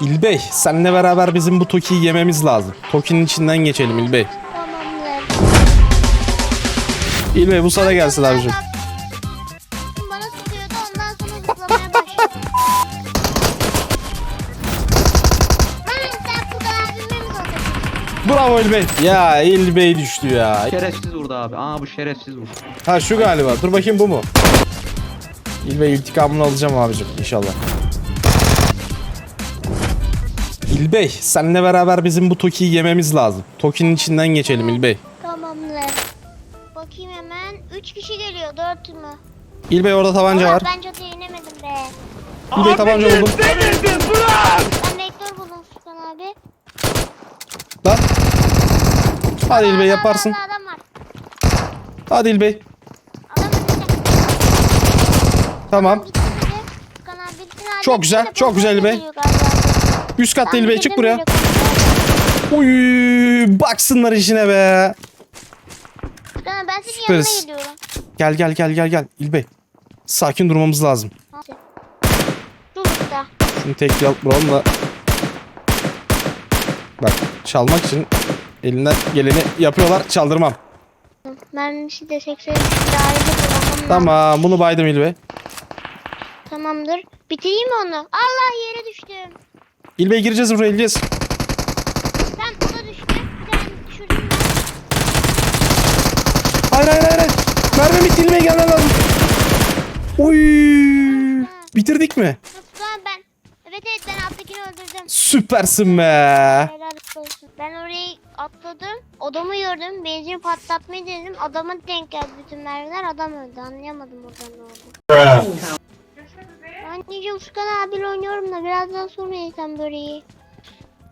İlbey seninle beraber bizim bu Toki'yi yememiz lazım. Toki'nin içinden geçelim İlbey. Tamamdır. İlbey bu sana gelsin abicim. Bana sıkıyordu ondan sonra zıplamaya başladı. Lan sen bu kadar abime mi kalıyorsun? Bravo İlbey. Ya İlbey düştü ya. Şerefsiz vurdu abi. Aa bu şerefsiz vurdu. Ha şu galiba. Dur bakayım bu mu? İlbey intikamını alacağım abicim inşallah. İlbey seninle beraber bizim bu Toki'yi yememiz lazım. Toki'nin içinden geçelim İlbey. Tamamdır. Bakayım hemen. 3 kişi geliyor 4 mü? İlbey orada tabanca Ulan var. Ben çatıya inemedim be. İlbey tabanca buldum. Ben vektör buldum Furkan abi. Lan. Hadi İlbey Adam, yaparsın. Adam, adam var. Hadi İlbey. Adam önünde. Tamam. Biri. Furkan abi hallettik Çok güzel, çok güzel İlbey. geliyor galiba. Üst katta bitirdim çık buraya. Uy, baksınlar işine be. Furkan ben senin Süperiz. yanına gidiyorum. Gel gel gel gel gel İlbey. Sakin durmamız lazım. Dur burada. Şunu tek yal vuralım da. Bak çalmak için elinden geleni yapıyorlar. Çaldırmam. Mermisi de 80 ayrıca kullanmam Tamam bunu baydım İlbey. Tamamdır. Bitireyim mi onu? Allah yere düştüm. İlbey gireceğiz buraya gireceğiz. Sen o da düştü. Bir tane düşürdüm ben. Hayır hayır hayır. hayır. Mermi bitti İlbey gelmen lazım. Oy. Bitirdik mi? Furkan ben. Evet evet ben alttakini öldürdüm. Süpersin be. Helal olsun. Ben orayı atladım. Adamı gördüm. Benzin patlatmayı denedim. Adama denk geldi bütün mermiler. Adam öldü. Anlayamadım oradan ne oldu. Furkan abiyle oynuyorum da birazdan sonra yesem böreği.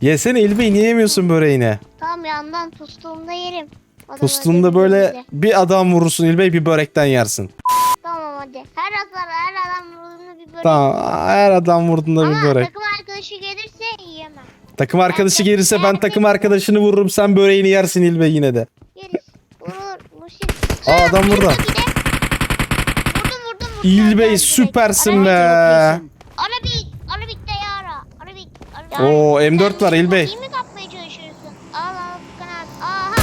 Yesene İlbey niye yemiyorsun böreğini? Tam yandan pustuğumda yerim. Adam Pustuğunda öldü böyle bir adam vurursun İlbey bir börekten yersin. Tamam hadi. Her azar her adam vurduğunda bir börek. Tamam her adam vurduğunda Ama bir börek. takım arkadaşı gelirse yiyemem. Takım arkadaşı gelirse ben takım arkadaşını vururum sen böreğini yersin İlbey yine de. Yeriz. Vurur. Aa, adam burada. İlbey Direkt. süpersin be. Arabik. Arabik de yara. Arabik. Arabik. Oo, Sen M4 var İlbey. kopiyi mi kapmaya çalışıyorsun? Al al abi. Aha.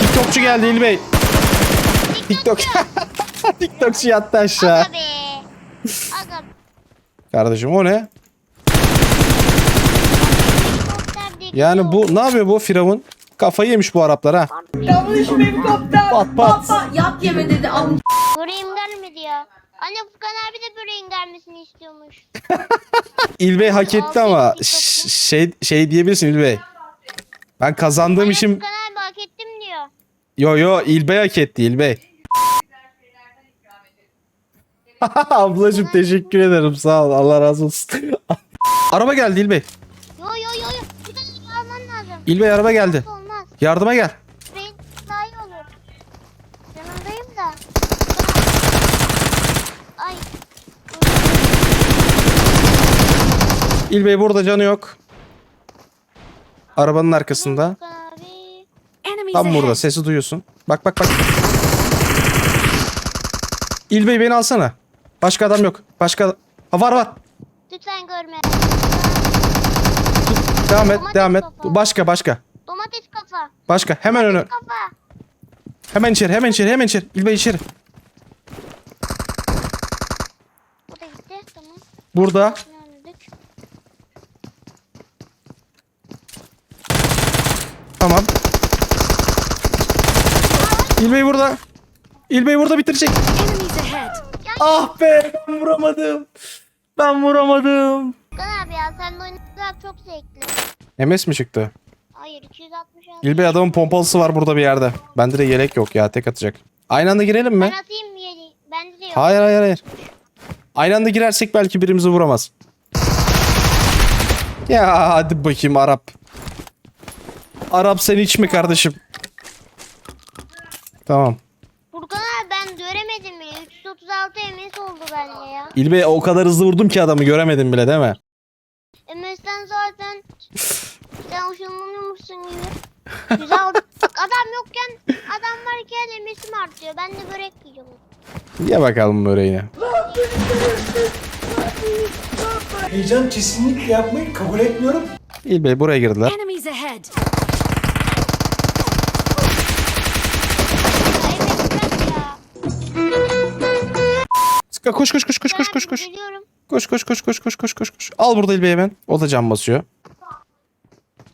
TikTokçu geldi İlbey. TikTok. TikTokçu yattı aşağı. Aga be. Aga. Kardeşim o ne? Yani bu ne yapıyor bu Firavun? Kafayı yemiş bu Araplar ha. Yanlış helikopter. Pat pat. Yap yeme dedi. Böreğim gelmedi ya. Anne Furkan abi de böreğin gelmesini istiyormuş. İlbey hak etti ama ş- şey şey diyebilirsin İlbey. Ben kazandığım Anne işim Furkan abi hak ettim diyor. yo yo İlbey hak etti İlbey. Ablacım teşekkür ederim sağ ol Allah razı olsun. araba geldi İlbey. Yo yo yo yo. Bir tane alman lazım. İlbey araba geldi. Olmaz. Yardıma gel. Böreğin daha iyi olur. Yanındayım da. Ay. İlbey burada canı yok. Arabanın arkasında. Tam burada sesi duyuyorsun. Bak bak bak. İlbey beni alsana. Başka adam yok. Başka ha, var var. Lütfen görme. Devam et, Domates devam et. kafa. Başka başka. Domates kafa. Başka. Hemen önü. Kafa. Hemen içeri, hemen içeri, hemen içeri. İlbey içeri. Bu da gitti. Tamam. Burada. Şunu hallettik. Tamam. İlbey burada. İlbey burada bitirecek. Ah be ben vuramadım. Ben vuramadım. Furkan abi ya sen oynamak çok zevkli. MS mi çıktı? Hayır 266. İlbey adamın pompalısı var burada bir yerde. Bende de yelek yok ya tek atacak. Aynı anda girelim mi? Ben atayım mı yeri? Bende de yok. Hayır hayır hayır. Aynı anda girersek belki birimizi vuramaz. Ya hadi bakayım Arap. Arap sen hiç mi kardeşim? Tamam. Furkan abi ben göremedim bile. 336 MS oldu bende ya. İlbey o kadar hızlı vurdum ki adamı göremedim bile değil mi? MS'den zaten sen ışınlanıyormuşsun gibi. Güzel adam yokken adam varken MS'im artıyor. Ben de börek yiyorum. Ye bakalım böreğini. Heyecan kesinlikle yapmayı kabul etmiyorum. İlbey buraya girdiler. Enemies ahead. Ya. Koş koş koş koş koş koş koş. Koş koş koş koş koş koş koş koş. Al burada İlbey hemen. O da can basıyor.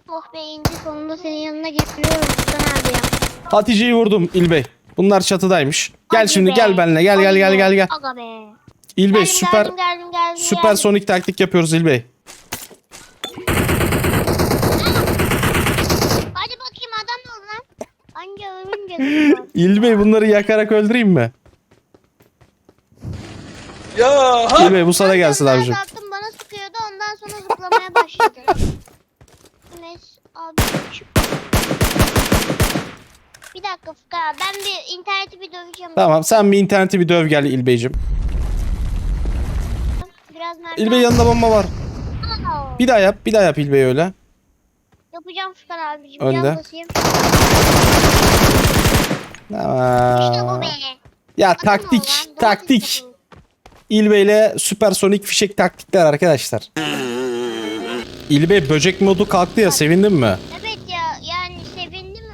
Oh be indi sonunda senin yanına getiriyorum Furkan abi ya. Hatice'yi vurdum İlbey. Bunlar çatıdaymış. Gel Hadi şimdi be. gel benimle. Gel gel Hadi gel be. gel gel. Aga be. İlbey Geldim, süper geldim, geldim, geldim, süper geldim. sonik taktik yapıyoruz İlbey. Hadi bakayım adam ol lan. Anca ölünce. İlbey bunları yakarak öldüreyim mi? Ya İlbey bu sana gelsin Ben abicim. Attım bana sıkıyordu ondan sonra zıplamaya başladı. Enes abi. Bir dakika abi, ben bir interneti bir döveceğim. Tamam sen bir interneti bir döv gel İlbey'cim. Biraz merdiven. İlbey yanında bomba var. Aa, Bir daha yap bir daha yap İlbey öyle. Yapacağım Furkan abicim. Önde. Biraz basayım. İşte bu be. Ya ol taktik lan, doğru taktik. Diyorsun. İlbey'le süpersonik fişek taktikler arkadaşlar. İlbey böcek modu kalktı ya sevindin mi? Evet ya yani sevindim.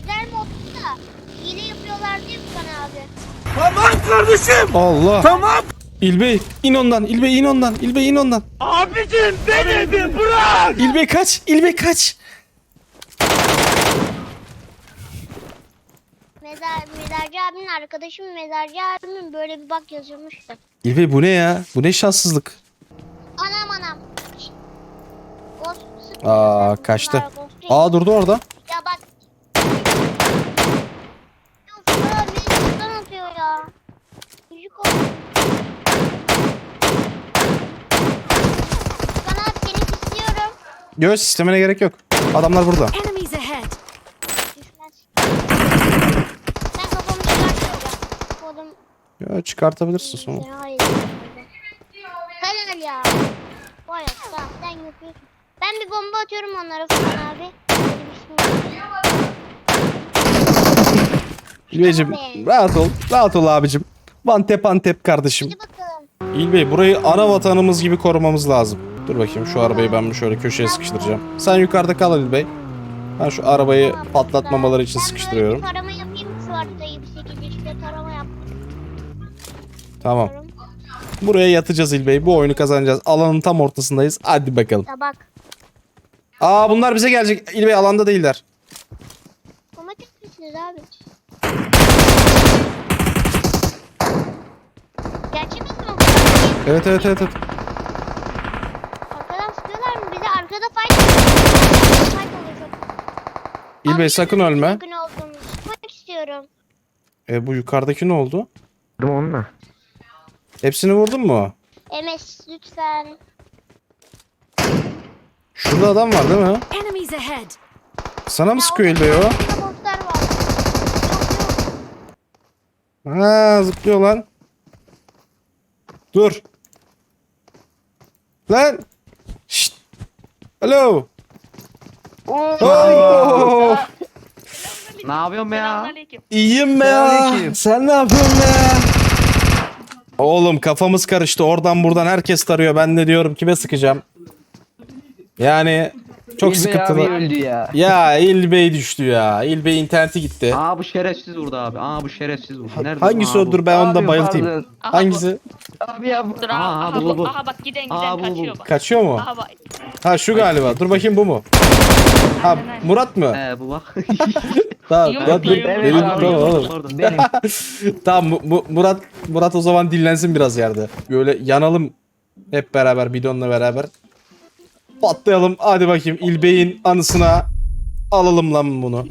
Güzel moddu da hile yapıyorlar diye Furkan abi. Allah. Tamam. İlbey in ondan. İlbey in ondan. İlbey in ondan. Abicim beni bir bırak. İlbey kaç. İlbey kaç. Mezar, mezarcı abimin arkadaşım mezarcı abimin böyle bir bak yazıyormuş da. İlbey bu ne ya? Bu ne şanssızlık. Anam anam. Ghost sıkıyor Aa kaçtı. bunlar, ghost değil. Aa durdu orada. Ya bak. Ya beni şuradan atıyor ya. Müzik oldu. Abi seni istiyorum. Yok sistemine gerek yok. Adamlar burada. Enemies ahead. Düşmez. Ben kafamı çıkartıyorum. Oğlum Ya çıkartabilirsin sonra. Helal ya. Tamam sen yapıyorsun. Ben bir bomba atıyorum onlara Furkan abi. İlbeyciğim rahat ol. Rahat ol abicim. Vantep antep kardeşim. Hadi bakalım. İlbey burayı ana vatanımız gibi korumamız lazım. Dur bakayım şu arabayı ben şöyle köşeye sıkıştıracağım. Sen yukarıda kal İlbey. Ben şu arabayı patlatmamaları için sıkıştırıyorum. Tamam. Buraya yatacağız İlbey. Bu oyunu kazanacağız. Alanın tam ortasındayız. Hadi bakalım. Tabak. Aa bunlar bize gelecek. İlbey alanda değiller. Domates misiniz abi? Gerçek mi bu? Evet evet evet. evet. Arkadan sıkıyorlar mı? Bize arkada fight Fight oluyor çok. İlbey Abi, sakın çok ölme. yakın oldum. Sıkmak istiyorum. E bu yukarıdaki ne oldu? Onunla. Hepsini vurdun mu? MS lütfen. Şurada adam var değil mi? Enemies ahead. Sana mı Ya sıkıyor var. Yok yok. Ha zıplıyor lan. Dur. Lan. Şşt. Alo. Oo. Ne yapıyorsun be ya? İyiyim be ya. Selamünaleyküm. Sen ne yapıyorsun be? Oğlum kafamız karıştı. Oradan buradan herkes tarıyor. Ben de diyorum kime sıkacağım. Yani çok İlbey abi sıkıntılı. öldü ya. Ya İlbey düştü ya. İlbey interneti gitti. Aa bu şerefsiz vurdu abi. Aa bu şerefsiz vurdu. Nerede? Hangisi Aa, o? bu. Dur ben onu da Abi, bayıltayım. pardon. Hangisi? Abi ya bu. Dur aha, aha, aha, bu bu. aha bak giden giden Aa, bu, bu. kaçıyor bak. Kaçıyor mu? Aha bak. Ha şu galiba. Dur bakayım bu mu? Ha Murat mı? Ee bu bak. Tamam. Murat, mu, dur. yumruk Benim, mu? tamam oğlum. Pardon. Tamam Mu- Mu- Murat Murat o zaman dinlensin biraz yerde. Böyle yanalım hep beraber bidonla beraber. Patlayalım. Hadi bakayım İlbey'in anısına alalım lan bunu.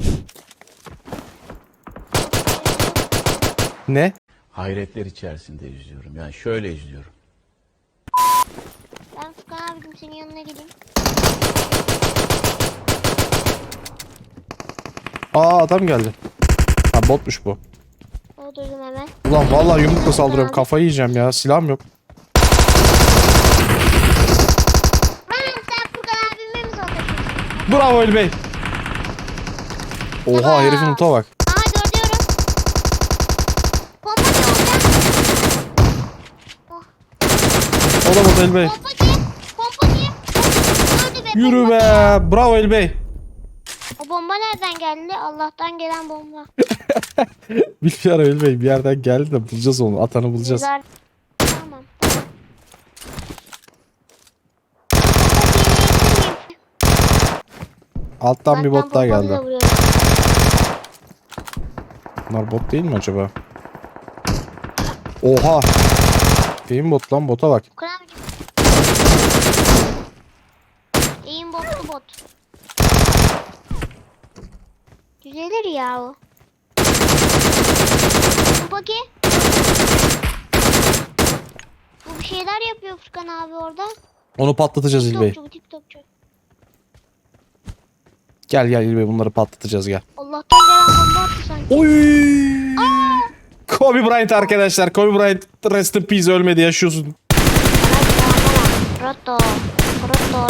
Ne? hayretler içerisinde izliyorum. Yani şöyle izliyorum. Ben Furkan abicim senin yanına gideyim. Aa adam geldi. Ha botmuş bu. Öldürdüm hemen. Ulan vallahi yumrukla saldırıyorum. Kafayı yiyeceğim ya. Silahım yok. Ben sen Furkan abime mi sataşıyorsun? Bravo İlbey. Oha herifin uta bak. Aha gördüyorum. Pompa. Oh. O da bot İlbey. Pompa ki. Pompa ki. Hadi be. Yürü pompa. be. Bravo İlbey. O bomba nereden geldi? Allah'tan gelen bomba. Bilmiyorum İlbey bir yerden geldi de bulacağız onu. Atanı bulacağız. Güzel. Tamam. Alttan bir bot daha geldi. geldi. Bunlar bot değil mi acaba? Oha. Değil mi bot lan? Bota bak. Kremcim. İyiyim botlu bot. Düzelir ya o. Bu baki. Bu bir şeyler yapıyor Furkan abi orada. Onu patlatacağız İlbey. TikTokçu bu TikTokçu. Gel gel İlbey bunları patlatacağız gel. Allah'tan gelen bomba attı sanki. Oy! Kobe Bryant arkadaşlar. Kobe Bryant rest in peace ölmedi yaşıyorsun. Roto roto.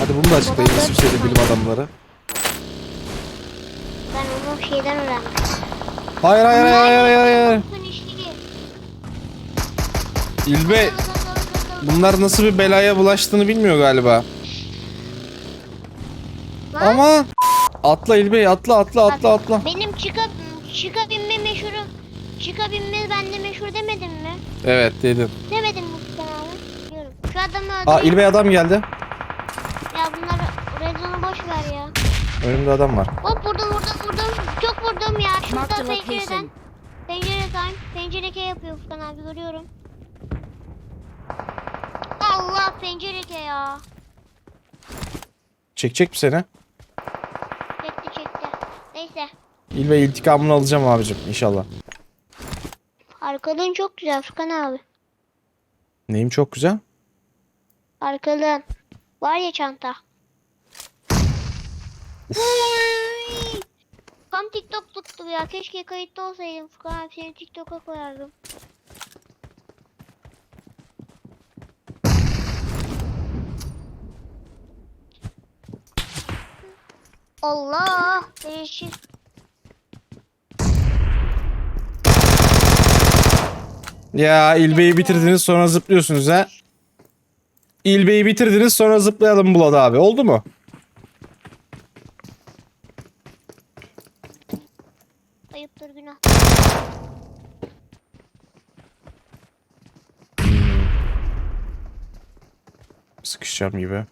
Hadi bunu da açıklayın İsviçreli bilim adamları. Ben onu şeyden öğrendim. Hayır hayır hayır hayır hayır. hayır. İlbey bunlar nasıl bir belaya bulaştığını bilmiyor galiba. Lan. Ama atla İlbey atla atla atla atla. Benim çıka, çıka binme meşhurum. Çıka binme bende meşhur demedim mi? Evet dedim. Demedim mi abi? Şu adamı Aa. İlbey adam geldi. Ya bunları rezonu boş ver ya. Önümde adam var. Hop vurdum vurdum vurdum. Çok vurdum ya. Marked Şurada a pencereden. location. Pencereden. Pencere K yapıyor Furkan abi görüyorum. Allah pencere K ya. Çekecek mi seni? Çekti çekti. Neyse. İlbey intikamını alacağım abicim inşallah. Arkalığın çok güzel Furkan abi. Neyim çok güzel. Arkalığın. Var ya çanta. Tam TikTok tuttu ya. Keşke kayıtlı olsaydım. Furkan abi seni TikTok'a koyardım. Allah! Değişik. Ya İlbey'i bitirdiniz sonra zıplıyorsunuz ha. İlbey'i bitirdiniz sonra zıplayalım Bulat abi. Oldu mu? Ayıptır günah. Sıkışacağım gibi.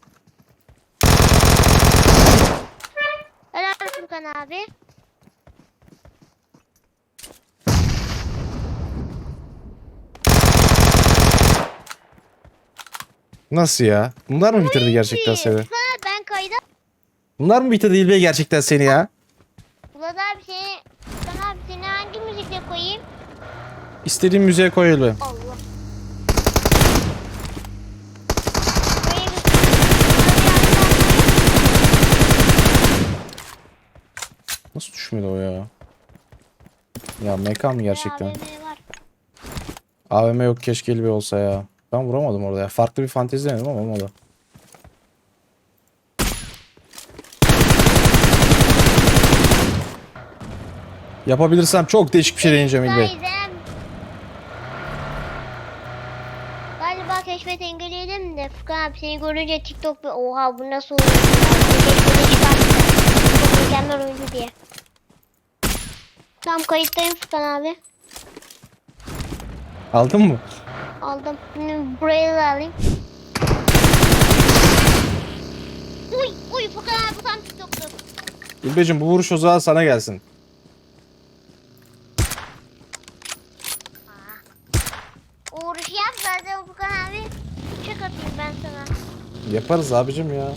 Helal Furkan abi. Nasıl ya? Bunlar mı bitirdi gerçekten seni? Ben kayda. Bunlar mı bitirdi İlbey gerçekten seni ya? Bulat abi seni... Seni hangi müzikle koyayım? İstediğin müziğe koy İlbey. Allah. Buraya Nasıl düşmedi o ya? Ya mekan mı gerçekten? AVM var. AVM yok keşke İlbey olsa ya. Ben vuramadım orada ya. Farklı bir fantezi denedim ama olmadı. Yapabilirsem çok değişik bir şey deneyeceğim İlbey. Galiba keşfet engelleyelim de Furkan abi seni görünce TikTok bir oha bu nasıl ya. Keşfete çıkarttı. Çok mükemmel oyuncu diye. Tam kayıttayım Furkan abi. Aldın mı? Aldım. Şimdi buraya da alayım. Uy uy Furkan abi bu tam TikTok'tu. İlbeyciğim bu vuruş o zaman sana gelsin. O vuruşu yap zaten Furkan abi. Çek atayım ben sana. Yaparız abicim ya.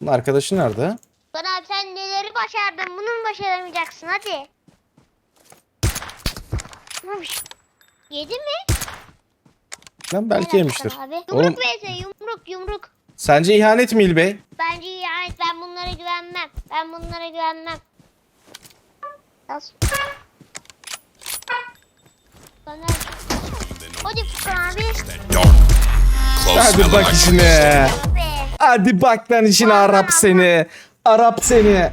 Bunun arkadaşı nerede? Furkan abi sen neleri başardın bunu mu başaramayacaksın hadi. Yedi mi? Lan belki yemiştir. Abi. Oğlum Yumruk vs yumruk yumruk. sence ihanet mi İlbey? Bence yani ben bunlara güvenmem. Ben bunlara güvenmem. Nasıl? Hadi Furkan abi. Hadi bak işine. Hadi bak lan işin Arap seni. Arap seni.